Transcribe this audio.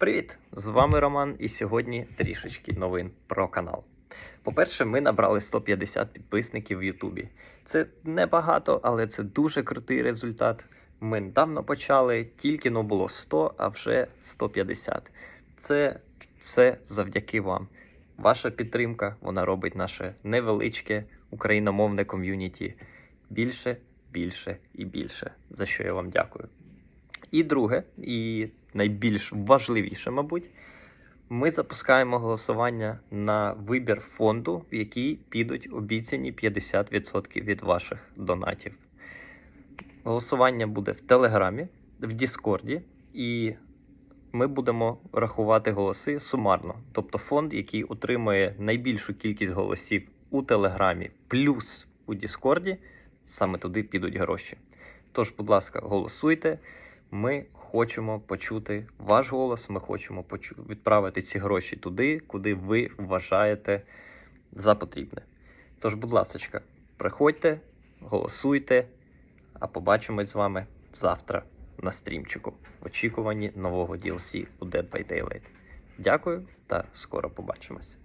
Привіт! З вами Роман, і сьогодні трішечки новин про канал. По-перше, ми набрали 150 підписників в Ютубі. Це небагато, але це дуже крутий результат. Ми недавно почали, тільки но було 100, а вже 150. Це все завдяки вам. Ваша підтримка вона робить наше невеличке україномовне ком'юніті більше, більше і більше. За що я вам дякую. І друге, і найбільш важливіше, мабуть, ми запускаємо голосування на вибір фонду, в який підуть обіцяні 50% від ваших донатів. Голосування буде в Телеграмі, в Діскорді, і ми будемо рахувати голоси сумарно. Тобто фонд, який отримує найбільшу кількість голосів у Телеграмі, плюс у Діскорді, саме туди підуть гроші. Тож, будь ласка, голосуйте. Ми хочемо почути ваш голос. Ми хочемо відправити ці гроші туди, куди ви вважаєте за потрібне. Тож, будь ласка, приходьте, голосуйте, а побачимось з вами завтра на стрімчику в очікуванні нового DLC у Dead by Daylight. Дякую та скоро побачимось.